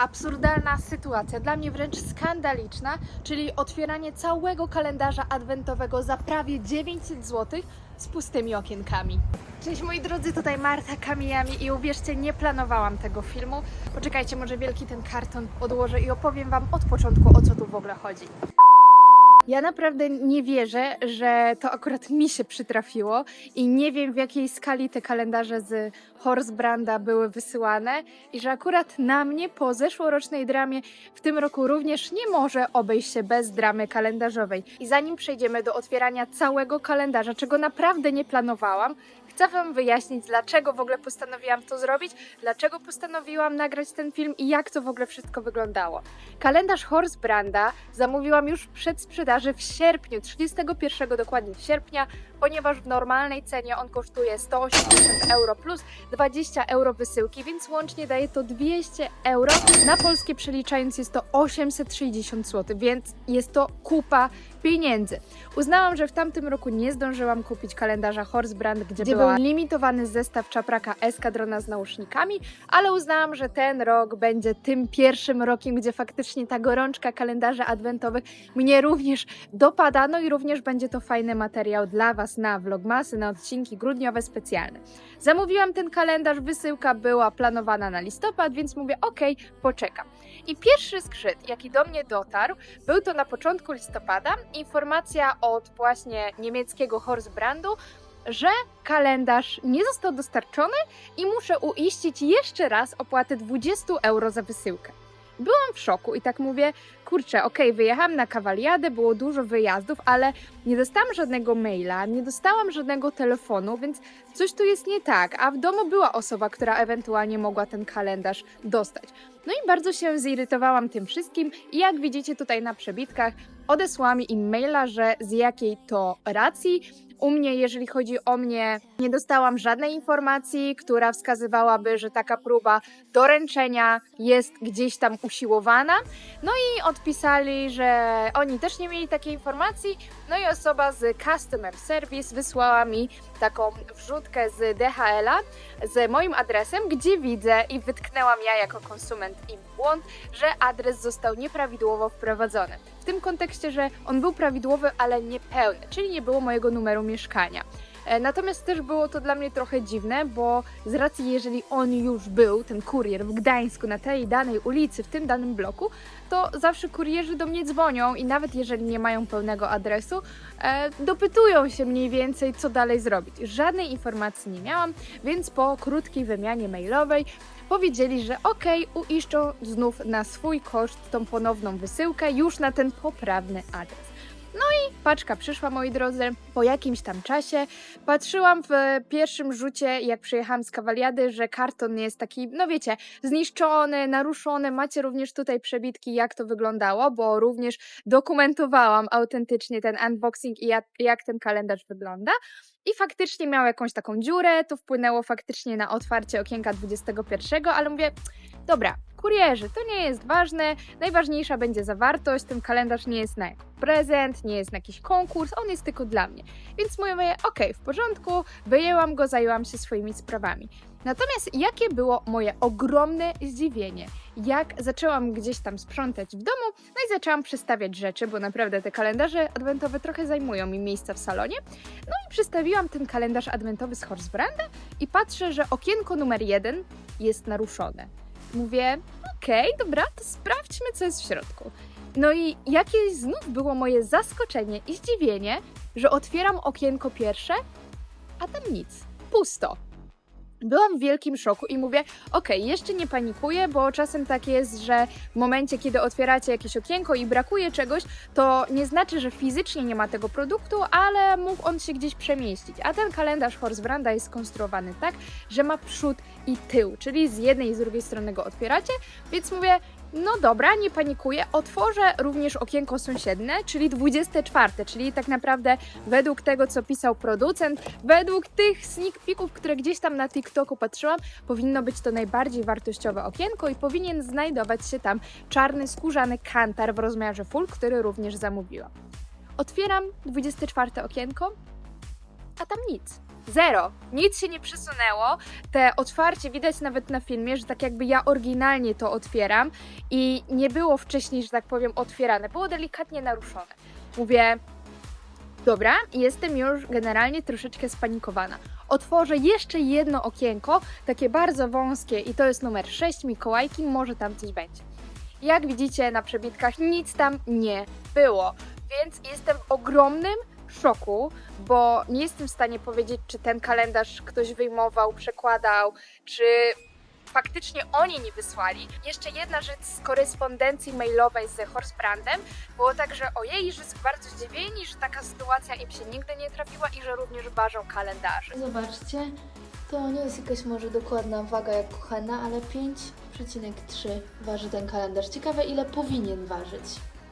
absurdalna sytuacja, dla mnie wręcz skandaliczna, czyli otwieranie całego kalendarza adwentowego za prawie 900 zł z pustymi okienkami. Cześć moi drodzy, tutaj Marta Kamijami i uwierzcie, nie planowałam tego filmu. Poczekajcie, może wielki ten karton odłożę i opowiem Wam od początku, o co tu w ogóle chodzi. Ja naprawdę nie wierzę, że to akurat mi się przytrafiło i nie wiem w jakiej skali te kalendarze z Horsebranda były wysyłane i że akurat na mnie po zeszłorocznej dramie w tym roku również nie może obejść się bez dramy kalendarzowej. I zanim przejdziemy do otwierania całego kalendarza, czego naprawdę nie planowałam, chcę Wam wyjaśnić, dlaczego w ogóle postanowiłam to zrobić, dlaczego postanowiłam nagrać ten film i jak to w ogóle wszystko wyglądało. Kalendarz Horsebranda zamówiłam już w przedsprzedaży w sierpniu, 31 dokładnie sierpnia, ponieważ w normalnej cenie on kosztuje 180 euro plus 20 euro wysyłki, więc łącznie daje to 200 euro. Na polskie przeliczając jest to 860 zł, więc jest to kupa pieniędzy. Uznałam, że w tamtym roku nie zdążyłam kupić kalendarza Horsebrand, gdzie, Gdzie był limitowany zestaw czapraka Eskadrona z nausznikami, ale uznałam, że ten rok będzie tym pierwszym rokiem, gdzie faktycznie ta gorączka kalendarza adwentowych mnie również dopada, no i również będzie to fajny materiał dla Was na vlogmasy, na odcinki grudniowe specjalne. Zamówiłam ten kalendarz, wysyłka była planowana na listopad, więc mówię, ok, poczekam. I pierwszy skrzyd, jaki do mnie dotarł, był to na początku listopada, informacja od właśnie niemieckiego Horsebrandu, że kalendarz nie został dostarczony i muszę uiścić jeszcze raz opłatę 20 euro za wysyłkę. Byłam w szoku i tak mówię, kurczę, okej, wyjechałam na kawaliadę, było dużo wyjazdów, ale nie dostałam żadnego maila, nie dostałam żadnego telefonu, więc coś tu jest nie tak, a w domu była osoba, która ewentualnie mogła ten kalendarz dostać. No i bardzo się zirytowałam tym wszystkim i jak widzicie tutaj na przebitkach, odesłałam im maila, że z jakiej to racji u mnie, jeżeli chodzi o mnie, nie dostałam żadnej informacji, która wskazywałaby, że taka próba doręczenia jest gdzieś tam usiłowana. No i odpisali, że oni też nie mieli takiej informacji. No i osoba z Customer Service wysłała mi taką wrzutkę z DHL-a z moim adresem, gdzie widzę i wytknęłam ja jako konsument im błąd, że adres został nieprawidłowo wprowadzony. W tym kontekście, że on był prawidłowy, ale niepełny, czyli nie było mojego numeru mieszkania. E, Natomiast też było to dla mnie trochę dziwne, bo z racji, jeżeli on już był, ten kurier w Gdańsku, na tej danej ulicy, w tym danym bloku, to zawsze kurierzy do mnie dzwonią i nawet jeżeli nie mają pełnego adresu, e, dopytują się mniej więcej, co dalej zrobić. Żadnej informacji nie miałam, więc po krótkiej wymianie mailowej powiedzieli, że okej, uiszczą znów na swój koszt tą ponowną wysyłkę, już na ten poprawny adres. No i paczka przyszła, moi drodzy, po jakimś tam czasie. Patrzyłam w pierwszym rzucie, jak przyjechałam z kawaliady, że karton jest taki, no wiecie, zniszczony, naruszony. Macie również tutaj przebitki, jak to wyglądało, bo również dokumentowałam autentycznie ten unboxing i jak, jak ten kalendarz wygląda. I faktycznie miał jakąś taką dziurę, to wpłynęło faktycznie na otwarcie okienka 21, ale mówię, dobra, kurierzy, to nie jest ważne, najważniejsza będzie zawartość, ten kalendarz nie jest na prezent, nie jest na jakiś konkurs, on jest tylko dla mnie. Więc mówię, okej, w porządku, wyjęłam go, zajęłam się swoimi sprawami. Natomiast jakie było moje ogromne zdziwienie, jak zaczęłam gdzieś tam sprzątać w domu, no i zaczęłam przestawiać rzeczy, bo naprawdę te kalendarze adwentowe trochę zajmują mi miejsca w salonie. No i przestawiłam ten kalendarz adwentowy z Horsebranda i patrzę, że okienko numer jeden jest naruszone. Mówię, okej, dobra, to sprawdźmy, co jest w środku. No i jakie znów było moje zaskoczenie i zdziwienie, że otwieram okienko pierwsze, a tam nic, pusto. Byłam w wielkim szoku i mówię, okej, jeszcze nie panikuję, bo czasem tak jest, że w momencie, kiedy otwieracie jakieś okienko i brakuje czegoś, to nie znaczy, że fizycznie nie ma tego produktu, ale mógł on się gdzieś przemieścić. A ten kalendarz Horsebranda jest skonstruowany tak, że ma przód i tył, czyli z jednej i z drugiej strony go otwieracie, więc mówię, no dobra, nie panikuję, otworzę również okienko sąsiednie, czyli 24, czyli tak naprawdę według tego, co pisał producent, według tych sneak peeków, które gdzieś tam na TikToku patrzyłam, powinno być to najbardziej wartościowe okienko i powinien znajdować się tam czarny skórzany kantar w rozmiarze full, który również zamówiłam. Otwieram 24 okienko, a tam nic. Zero. Nic się nie przesunęło. Te otwarcie widać nawet na filmie, że tak jakby ja oryginalnie to otwieram i nie było wcześniej, że tak powiem, otwierane. Było delikatnie naruszone. Mówię, dobra, jestem już generalnie troszeczkę spanikowana. Otworzę jeszcze jedno okienko, takie bardzo wąskie i to jest numer 6 Mikołajki, może tam coś będzie. Jak widzicie na przebitkach nic tam nie było, więc jestem ogromnym szoku, bo nie jestem w stanie powiedzieć, czy ten kalendarz ktoś wyjmował, przekładał, czy faktycznie oni nie wysłali. Jeszcze jedna rzecz z korespondencji mailowej z Horsebrandem było tak, że ojej, że są bardzo zdziwieni, że taka sytuacja im się nigdy nie trafiła i że również ważą kalendarze. Zobaczcie, to nie jest jakaś może dokładna waga jak kochana, ale 5,3 waży ten kalendarz. Ciekawe ile powinien ważyć.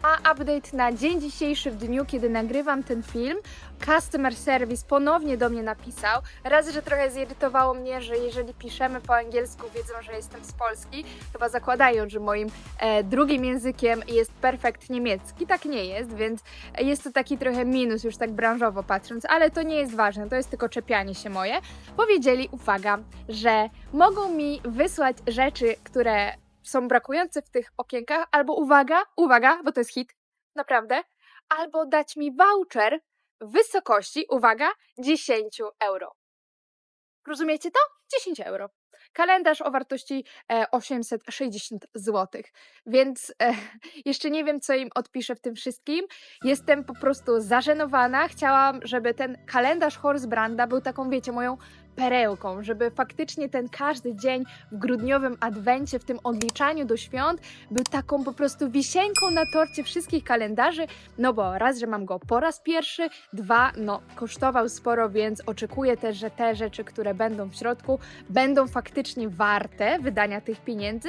A update na dzień dzisiejszy, w dniu, kiedy nagrywam ten film, Customer Service ponownie do mnie napisał. Raz, że trochę zirytowało mnie, że jeżeli piszemy po angielsku, wiedzą, że jestem z Polski, chyba zakładają, że moim e, drugim językiem jest perfekt niemiecki. Tak nie jest, więc jest to taki trochę minus, już tak branżowo patrząc, ale to nie jest ważne, to jest tylko czepianie się moje. Powiedzieli, uwaga, że mogą mi wysłać rzeczy, które są brakujące w tych okienkach, albo uwaga, uwaga, bo to jest hit, naprawdę, albo dać mi voucher w wysokości, uwaga, 10 euro. Rozumiecie to? 10 euro. Kalendarz o wartości e, 860 zł. Więc e, jeszcze nie wiem, co im odpiszę w tym wszystkim. Jestem po prostu zażenowana. Chciałam, żeby ten kalendarz Horsebranda był taką, wiecie, moją perełką, żeby faktycznie ten każdy dzień w grudniowym adwencie, w tym odliczaniu do świąt, był taką po prostu wisienką na torcie wszystkich kalendarzy, no bo raz, że mam go po raz pierwszy, dwa, no kosztował sporo, więc oczekuję też, że te rzeczy, które będą w środku, będą faktycznie warte wydania tych pieniędzy.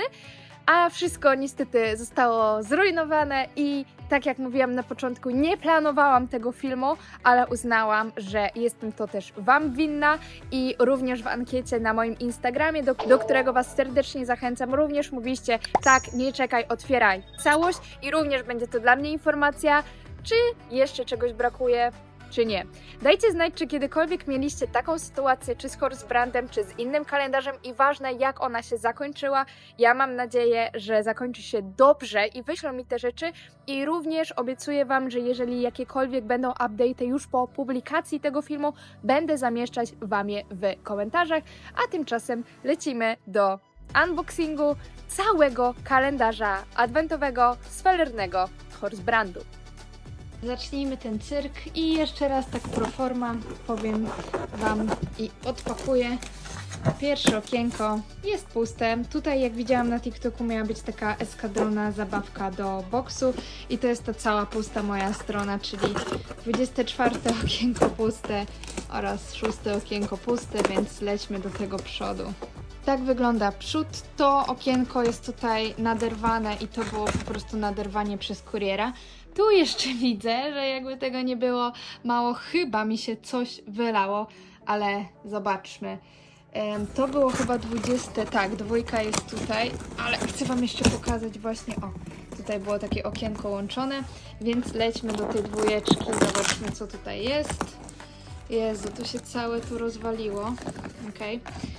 A wszystko niestety zostało zrujnowane i tak jak mówiłam na początku, nie planowałam tego filmu, ale uznałam, że jestem to też Wam winna i również w ankiecie na moim Instagramie, do, do którego Was serdecznie zachęcam, również mówiliście tak, nie czekaj, otwieraj całość i również będzie to dla mnie informacja, czy jeszcze czegoś brakuje, czy nie. Dajcie znać, czy kiedykolwiek mieliście taką sytuację, czy z Horsebrandem, czy z innym kalendarzem i ważne, jak ona się zakończyła. Ja mam nadzieję, że zakończy się dobrze i wyślą mi te rzeczy i również obiecuję Wam, że jeżeli jakiekolwiek będą update'y już po publikacji tego filmu, będę zamieszczać Wam je w komentarzach, a tymczasem lecimy do unboxingu całego kalendarza adwentowego z felernego Horsebrandu. Zacznijmy ten cyrk i jeszcze raz tak pro forma powiem Wam i odpakuję. Pierwsze okienko jest puste. Tutaj, jak widziałam na TikToku, miała być taka eskadrona zabawka do boksu i to jest ta cała pusta moja strona, czyli 24 okienko puste oraz szóste okienko puste, więc lećmy do tego przodu. Tak wygląda przód. To okienko jest tutaj naderwane i to było po prostu naderwanie przez kuriera. Tu jeszcze widzę, że jakby tego nie było mało, chyba mi się coś wylało, ale zobaczmy. To było chyba 20, tak, dwójka jest tutaj, ale chcę Wam jeszcze pokazać właśnie, o, tutaj było takie okienko łączone, więc lećmy do tej dwójeczki, zobaczmy co tutaj jest. Jezu, to się całe tu rozwaliło, okej. W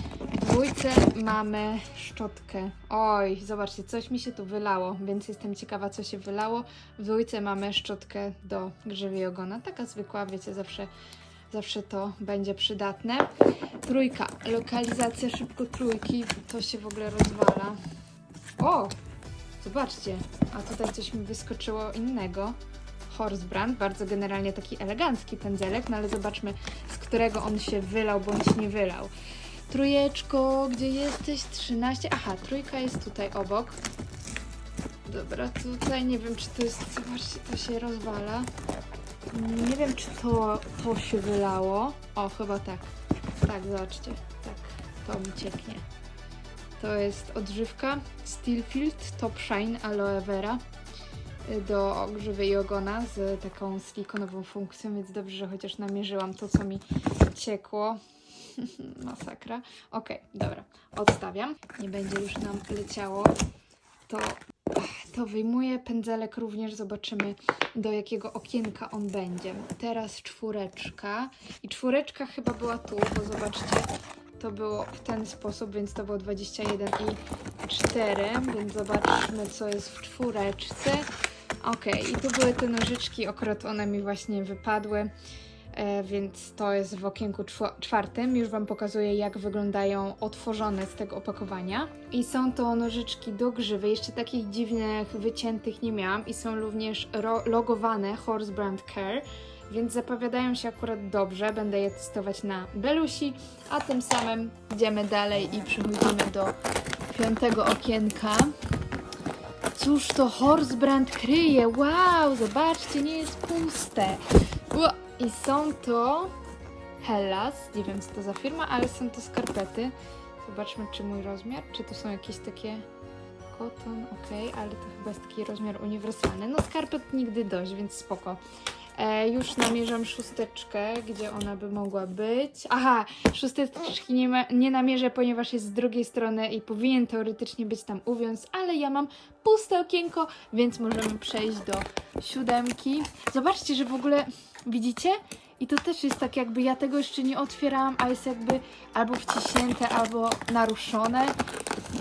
dwójce mamy szczotkę. Oj, zobaczcie, coś mi się tu wylało, więc jestem ciekawa, co się wylało. W dwójce mamy szczotkę do grzewi ogona. Taka zwykła, wiecie, zawsze, zawsze to będzie przydatne. Trójka, lokalizacja szybko trójki. To się w ogóle rozwala. O! Zobaczcie, a tutaj coś mi wyskoczyło innego. Horsebrand, bardzo generalnie taki elegancki pędzelek, no ale zobaczmy, z którego on się wylał bądź nie wylał. Trójeczko, gdzie jesteś? 13. Aha, trójka jest tutaj obok. Dobra, tutaj nie wiem, czy to jest. Zobaczcie, to się rozwala. Nie wiem, czy to, to się wylało. O, chyba tak. Tak, zobaczcie. Tak, to mi cieknie. To jest odżywka Steelfield Top Shine Aloe Vera y, do grzywy i ogona z taką silikonową funkcją, więc dobrze, że chociaż namierzyłam to, co mi ciekło. Masakra. Okej, dobra, odstawiam. Nie będzie już nam leciało to, to wyjmuję. Pędzelek również zobaczymy, do jakiego okienka on będzie. Teraz czwóreczka. I czwóreczka chyba była tu, bo zobaczcie, to było w ten sposób, więc to było 21 i 4, więc zobaczmy, co jest w czwóreczce. Okej, i tu były te nożyczki, akurat one mi właśnie wypadły. E, więc to jest w okienku czwartym. Już Wam pokazuję, jak wyglądają otworzone z tego opakowania. I są to nożyczki do grzywy. Jeszcze takich dziwnych, wyciętych nie miałam. I są również logowane Horse Brand Care, więc zapowiadają się akurat dobrze. Będę je testować na Belusi, a tym samym idziemy dalej i przechodzimy do piątego okienka. Cóż to Horse Brand kryje? Wow, zobaczcie, nie jest puste. Ua, I są to Hellas, nie wiem co to za firma, ale są to skarpety. Zobaczmy, czy mój rozmiar, czy to są jakieś takie koton, ok, ale to chyba jest taki rozmiar uniwersalny. No skarpet nigdy dość, więc spoko. E, już namierzam szósteczkę, gdzie ona by mogła być. Aha, szósteczki nie, ma, nie namierzę, ponieważ jest z drugiej strony i powinien teoretycznie być tam uwiąz, ale ja mam puste okienko, więc możemy przejść do siódemki. Zobaczcie, że w ogóle widzicie? I to też jest tak jakby ja tego jeszcze nie otwierałam, a jest jakby albo wciśnięte, albo naruszone.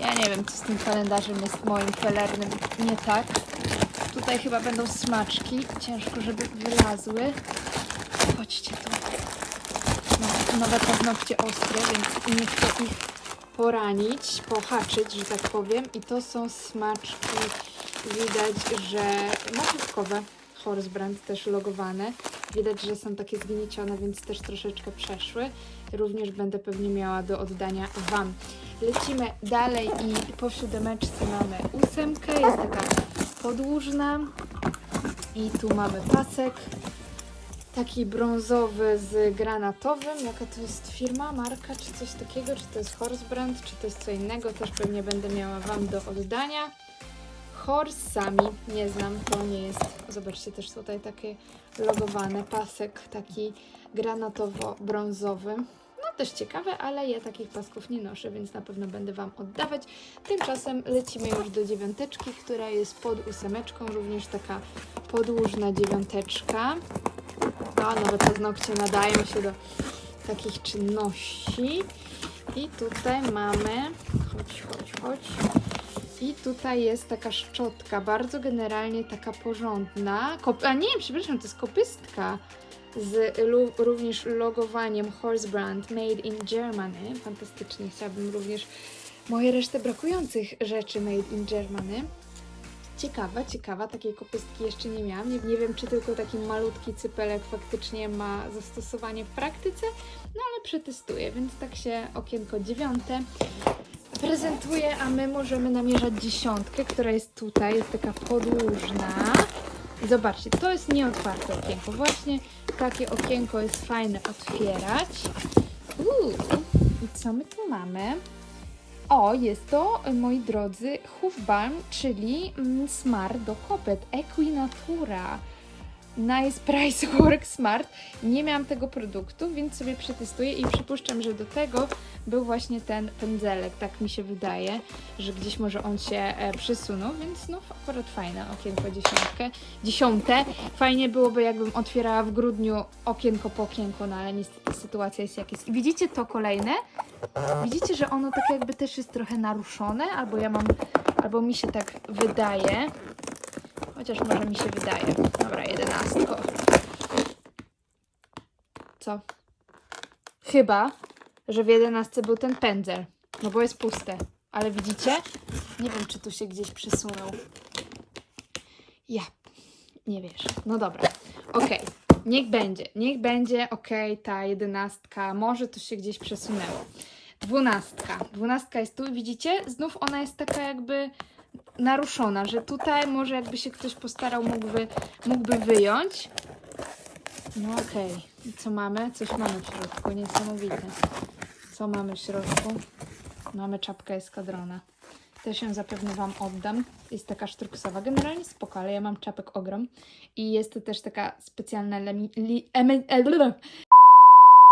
Ja nie wiem, co z tym kalendarzem jest moim felernym nie tak. Tutaj chyba będą smaczki. Ciężko, żeby wylazły. Chodźcie tu. No, nowe paznokcie ostre, więc nie chcę ich poranić, pohaczyć, że tak powiem. I to są smaczki, widać, że marchewkowe. Horsebrand też logowane. Widać, że są takie zgniecione, więc też troszeczkę przeszły. Również będę pewnie miała do oddania Wam. Lecimy dalej i po siódemeczce mamy ósemkę. Jest taka podłużna. I tu mamy pasek. Taki brązowy z granatowym. Jaka to jest firma, marka, czy coś takiego? Czy to jest Horsebrand, czy to jest co innego? Też pewnie będę miała Wam do oddania. Horsami, nie znam, to nie jest. Zobaczcie też tutaj takie logowane, pasek taki granatowo-brązowy. No też ciekawe, ale ja takich pasków nie noszę, więc na pewno będę Wam oddawać. Tymczasem lecimy już do dziewiąteczki, która jest pod ósemeczką, również taka podłużna dziewiąteczka. A, nowe paznokcie nadają się do takich czynności. I tutaj mamy, chodź, chodź, chodź. I tutaj jest taka szczotka, bardzo generalnie taka porządna. Kop a nie, przepraszam, to jest kopystka z również logowaniem Horsebrand Made in Germany. Fantastycznie, chciałabym również moje resztę brakujących rzeczy Made in Germany. Ciekawa, ciekawa, takiej kopystki jeszcze nie miałam. Nie, nie wiem, czy tylko taki malutki cypelek faktycznie ma zastosowanie w praktyce, no ale przetestuję, więc tak się okienko dziewiąte prezentuje, a my możemy namierzać dziesiątkę, która jest tutaj, jest taka podłużna. I Zobaczcie, to jest nieotwarte okienko. Właśnie takie okienko jest fajne otwierać. Uuu, i co my tu mamy? O, jest to, moi drodzy, Hoof Balm, czyli mm, smar do kopet Equinatura. Nice Price Work Smart. Nie miałam tego produktu, więc sobie przetestuję i przypuszczam, że do tego był właśnie ten pędzelek. Tak mi się wydaje, że gdzieś może on się e, przysunął, więc no akurat fajne okienko dziesiątkę. Dziesiąte. Fajnie byłoby, jakbym otwierała w grudniu okienko po okienko, no ale niestety sytuacja jest jak jest. I widzicie to kolejne? Widzicie, że ono tak jakby też jest trochę naruszone, albo ja mam, albo mi się tak wydaje. Chociaż może mi się wydaje. Dobra, jedenastko. Co? Chyba, że w jedenastce był ten pędzel. No bo jest puste. Ale widzicie? Nie wiem, czy tu się gdzieś przesunął. Ja. Nie wiesz. No dobra. Okej. Niech będzie. Niech będzie. Okej, ta jedenastka. Może to się gdzieś przesunęło. Dwunastka. Dwunastka jest tu i widzicie? Znów ona jest taka jakby naruszona, że tutaj może jakby się ktoś postarał, mógłby, mógłby wyjąć. No okej. I Co mamy? Coś mamy w środku. Niesamowite. Co mamy w środku? Mamy czapkę eskadrona. Też ją zapewne Wam oddam. Jest taka sztruksowa. Generalnie spoko, ale ja mam czapek ogrom. I jest to też taka specjalna lemi, li, eme, el,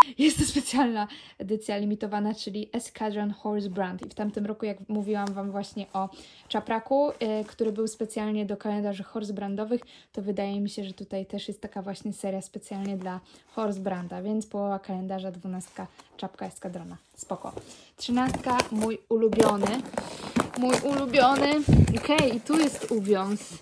Jest to specjalna edycja limitowana, czyli Escadron Horse Brand. I w tamtym roku, jak mówiłam Wam właśnie o czapraku, y, który był specjalnie do kalendarzy horse brandowych, to wydaje mi się, że tutaj też jest taka właśnie seria specjalnie dla horse branda, więc połowa kalendarza, dwunastka, czapka Escadrona. Spoko. Trzynastka, mój ulubiony. Mój ulubiony. Okej, i tu jest uwiąz.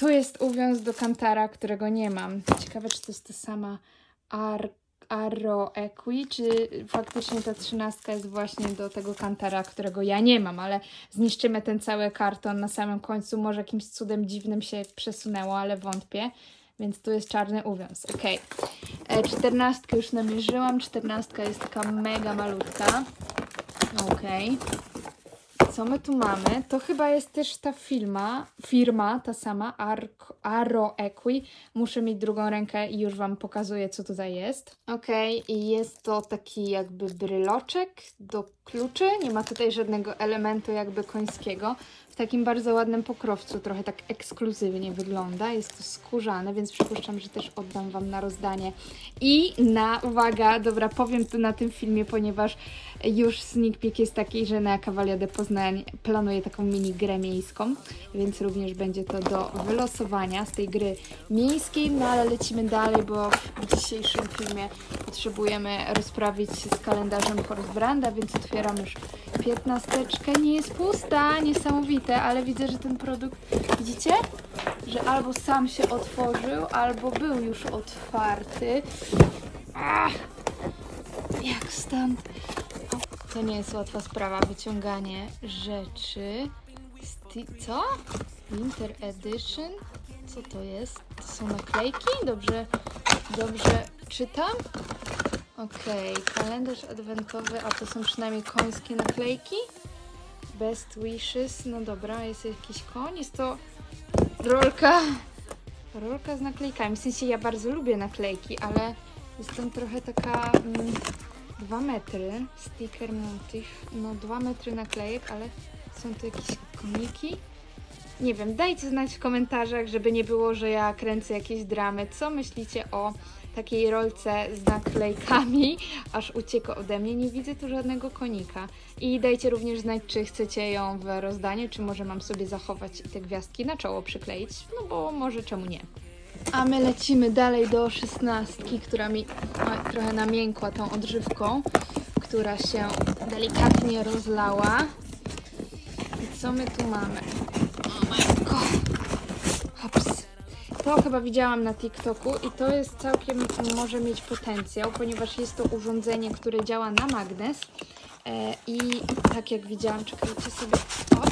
Tu jest uwiąz do kantara, którego nie mam. Ciekawe, czy to jest ta sama Ar Arrow Equi, czy faktycznie ta trzynastka jest właśnie do tego kantara, którego ja nie mam, ale zniszczymy ten cały karton na samym końcu. Może jakimś cudem dziwnym się przesunęło, ale wątpię. Więc tu jest czarny uwiąz. Okej. E, Czternastkę już namierzyłam. Czternastka jest taka mega malutka. Okej. Co my tu mamy? To chyba jest też ta firma, firma ta sama, Arc, Arrow Equi. Muszę mieć drugą rękę i już Wam pokazuję, co tutaj jest. Okej, i jest to taki jakby bryloczek do kluczy. Nie ma tutaj żadnego elementu jakby końskiego. W takim bardzo ładnym pokrowcu, trochę tak ekskluzywnie wygląda. Jest to skórzane, więc przypuszczam, że też oddam Wam na rozdanie. I na, uwaga, dobra, powiem to na tym filmie, ponieważ już sneak peek jest taki, że na Cavalia de planuję taką mini grę miejską, więc również będzie to do wylosowania z tej gry miejskiej, no ale lecimy dalej, bo w dzisiejszym filmie potrzebujemy rozprawić się z kalendarzem Horsebranda, więc otwieram już piętnasteczkę. Nie jest pusta, niesamowite, ale widzę, że ten produkt, widzicie? Że albo sam się otworzył, albo był już otwarty. Ach, jak stąd? To nie jest łatwa sprawa, wyciąganie rzeczy. Sti- co? Winter Edition? Co to jest? To są naklejki? Dobrze, dobrze czytam? Okej, kalendarz adwentowy, a to są przynajmniej końskie naklejki? Best wishes, no dobra, jest jakiś koń, jest to rolka, rolka z naklejkami. W sensie ja bardzo lubię naklejki, ale jest tam trochę taka... Mm, 2 metry, sticker motif, no 2 metry naklejek, ale są tu jakieś koniki. Nie wiem, dajcie znać w komentarzach, żeby nie było, że ja kręcę jakieś dramy. Co myślicie o takiej rolce z naklejkami, aż ucieka ode mnie. Nie widzę tu żadnego konika. I dajcie również znać, czy chcecie ją w rozdanie, czy może mam sobie zachować te gwiazdki na czoło przykleić, no bo może czemu nie. A my lecimy dalej do szesnastki, która mi trochę namiękła tą odżywką, która się delikatnie rozlała. I co my tu mamy? O matko! Hops. To chyba widziałam na TikToku i to jest całkiem, może mieć potencjał, ponieważ jest to urządzenie, które działa na magnes e, i tak jak widziałam, czekajcie sobie, o,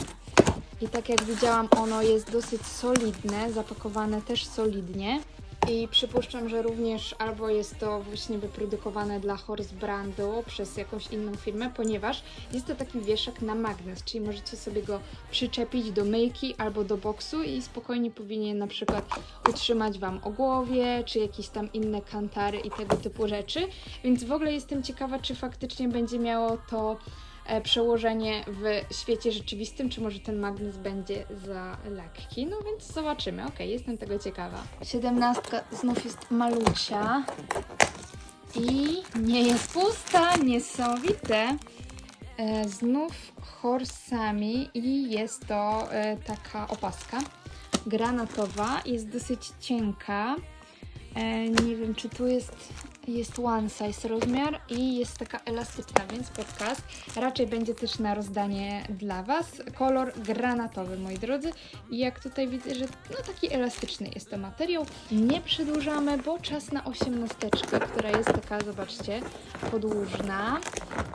i tak jak widziałam, ono jest dosyć solidne, zapakowane też solidnie. I przypuszczam, że również albo jest to właśnie wyprodukowane dla Horse Brandu przez jakąś inną firmę, ponieważ jest to taki wieszak na magnes, czyli możecie sobie go przyczepić do myjki albo do boksu i spokojnie powinien na przykład utrzymać Wam o głowie, czy jakieś tam inne kantary i tego typu rzeczy. Więc w ogóle jestem ciekawa, czy faktycznie będzie miało to przełożenie w świecie rzeczywistym, czy może ten magnes będzie za lekki. No więc zobaczymy. Okej, jestem tego ciekawa. Siedemnastka znów jest malucia i nie jest pusta, niesamowite. E, znów horsami i jest to e, taka opaska granatowa, jest dosyć cienka. E, nie wiem, czy tu jest, jest one size rozmiar i jest taka elastyczna, więc podcast raczej będzie też na rozdanie dla Was. Kolor granatowy, moi drodzy. I jak tutaj widzę, że no taki elastyczny jest to materiał. Nie przedłużamy, bo czas na osiemnasteczkę, która jest taka, zobaczcie, podłużna,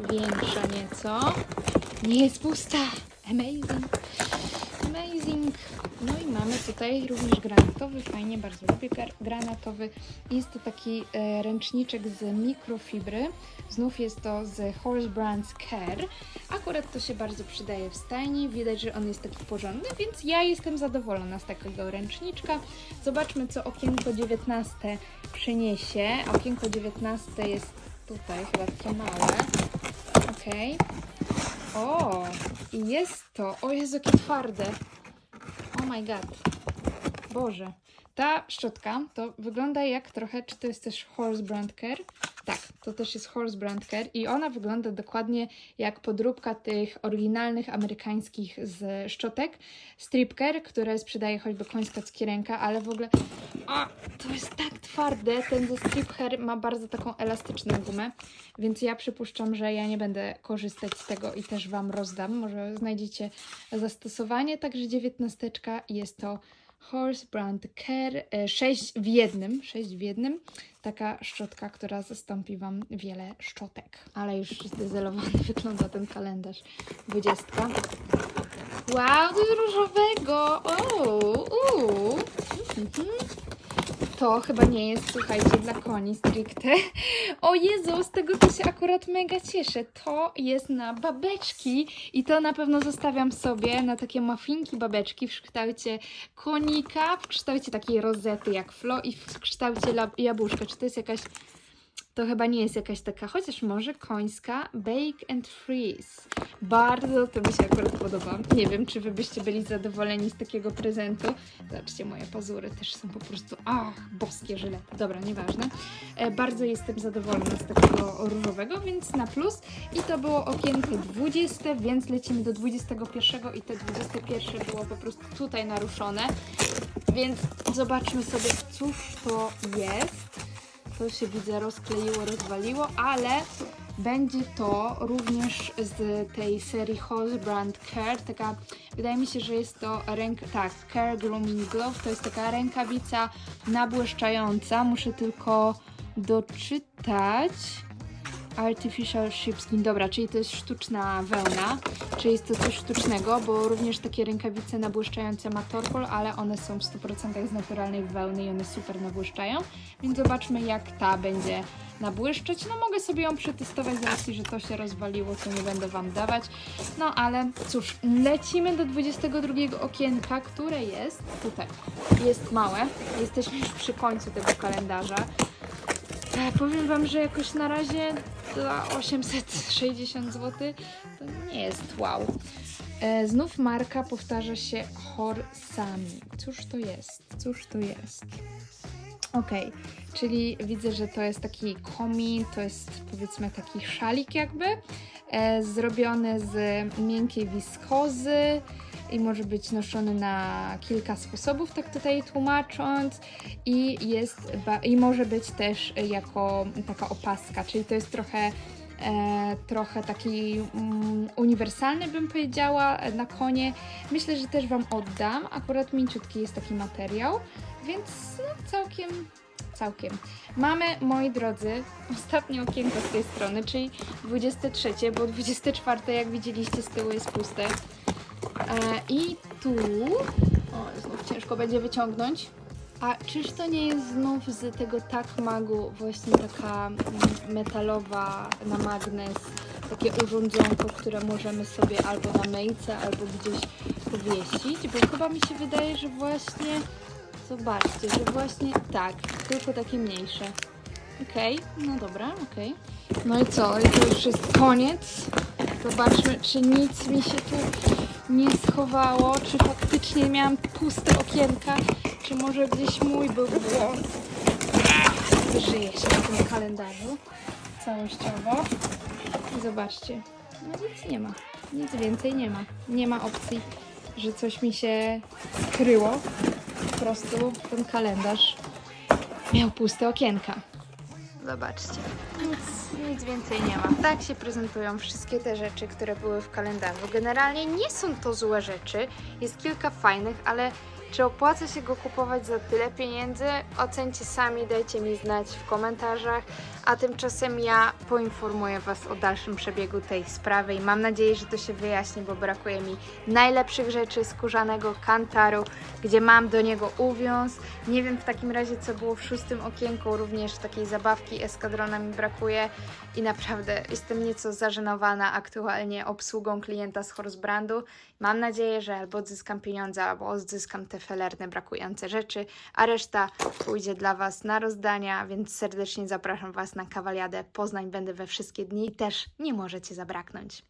większa nieco. Nie jest pusta. Amazing. Amazing. No i mamy tutaj również granatowy, fajnie, bardzo lubię granatowy. Jest to taki e, ręczniczek z mikrofibry. Znów jest to z Horse Brands Care. Akurat to się bardzo przydaje w stajni. Widać, że on jest taki porządny, więc ja jestem zadowolona z takiego ręczniczka. Zobaczmy, co okienko 19 przyniesie. Okienko 19 jest tutaj, chyba takie małe. Okej. O, jest to. O Jezu, jakie twarde. Oh my god. Boże. Ta szczotka to wygląda jak trochę, czy to jest też Horse Brand Care? Tak, to też jest Horse Brand Care i ona wygląda dokładnie jak podróbka tych oryginalnych amerykańskich z szczotek. Strip Care, które sprzedaje choćby końska cukieręka, ale w ogóle a, to jest tak twarde, ten ze Strip Hair ma bardzo taką elastyczną gumę, więc ja przypuszczam, że ja nie będę korzystać z tego i też Wam rozdam, może znajdziecie zastosowanie, także dziewiętnasteczka jest to Horse Brand Care 6 w jednym, 6 w jednym. Taka szczotka, która zastąpi Wam wiele szczotek. Ale już zdezelowany wygląda ten kalendarz. 20. Wow, coś różowego! O, uuu. Mhm. To chyba nie jest, słuchajcie, dla koni stricte. O Jezu, z tego to się akurat mega cieszę. To jest na babeczki i to na pewno zostawiam sobie na takie mafinki babeczki w kształcie konika, w kształcie takiej rozety jak Flo i w kształcie jabłuszka. Czy to jest jakaś... To chyba nie jest jakaś taka, chociaż może końska Bake and Freeze. Bardzo to mi się akurat podoba. Nie wiem, czy wy byście byli zadowoleni z takiego prezentu. Zobaczcie, moje pazury też są po prostu, ach, boskie żylety. Dobra, nieważne. E, bardzo jestem zadowolona z takiego różowego, więc na plus. I to było okienko 20, więc lecimy do 21 i te 21 było po prostu tutaj naruszone. Więc zobaczmy sobie, cóż to jest. To się widzę rozkleiło, rozwaliło, ale będzie to również z tej serii Hose Brand Care. Taka, wydaje mi się, że jest to ręka, tak, Care Grooming Glove. To jest taka rękawica nabłyszczająca. Muszę tylko doczytać. Artificial Sheepskin, dobra, czyli to jest sztuczna wełna, czyli jest to coś sztucznego, bo również takie rękawice nabłyszczające ma Torpol, ale one są w 100% z naturalnej wełny i one super nabłyszczają, więc zobaczmy jak ta będzie nabłyszczeć. No mogę sobie ją przetestować z racji, że to się rozwaliło, to nie będę Wam dawać. No ale cóż, lecimy do 22 okienka, które jest tutaj. Jest małe, jesteśmy już przy końcu tego kalendarza. E, Powiem Wam, że jakoś na razie za 860 zł to nie jest wow. E, znów marka powtarza się Horsami. Cóż to jest? Cóż to jest? Okej, czyli widzę, że to jest taki komin, to jest powiedzmy taki szalik jakby, e, zrobiony z miękkiej wiskozy i może być noszony na kilka sposobów, tak tutaj tłumacząc i jest, i może być też jako taka opaska, czyli to jest trochę e, trochę taki mm, uniwersalny, bym powiedziała, na konie. Myślę, że też Wam oddam. Akurat mięciutki jest taki materiał, więc no, całkiem, całkiem. Mamy, moi drodzy, ostatnie okienko z tej strony, czyli 23, bo 24, jak widzieliście, z tyłu jest puste. E, I tu, o, znów ciężko będzie wyciągnąć. A czyż to nie jest znów z tego tak magu właśnie taka mm, metalowa na magnes, takie urządzonko, które możemy sobie albo na myjce, albo gdzieś powiesić, bo chyba mi się wydaje, że właśnie, zobaczcie, że właśnie tak, tylko takie mniejsze. Okej, no dobra, okej. No i co, i to już jest koniec. Zobaczmy, czy nic mi się tu nie schowało, czy faktycznie miałam puste okienka, czy może gdzieś mój był włos. Żyje się w tym kalendarzu całościowo. I zobaczcie, no nic nie ma, nic więcej nie ma. Nie ma opcji, że coś mi się skryło. Po prostu ten kalendarz miał puste okienka. Zobaczcie. Nic, nic więcej nie ma. Tak się prezentują wszystkie te rzeczy, które były w kalendarzu. Generalnie nie są to złe rzeczy. Jest kilka fajnych, ale czy opłaca się go kupować za tyle pieniędzy? Ocencie sami, dajcie mi znać w komentarzach. A tymczasem ja poinformuję Was o dalszym przebiegu tej sprawy i mam nadzieję, że to się wyjaśni, bo brakuje mi najlepszych rzeczy skórzanego kantaru, gdzie mam do niego uwiąz. Nie wiem w takim razie, co było w szóstym okienku, również takiej zabawki eskadrona mi brakuje i naprawdę jestem nieco zażenowana aktualnie obsługą klienta z Horsebrandu. Mam nadzieję, że albo odzyskam pieniądze, albo odzyskam te felerne brakujące rzeczy, a reszta pójdzie dla Was na rozdania, więc serdecznie zapraszam Was na kawaliadę Poznań. Będę we wszystkie dni i też nie możecie zabraknąć.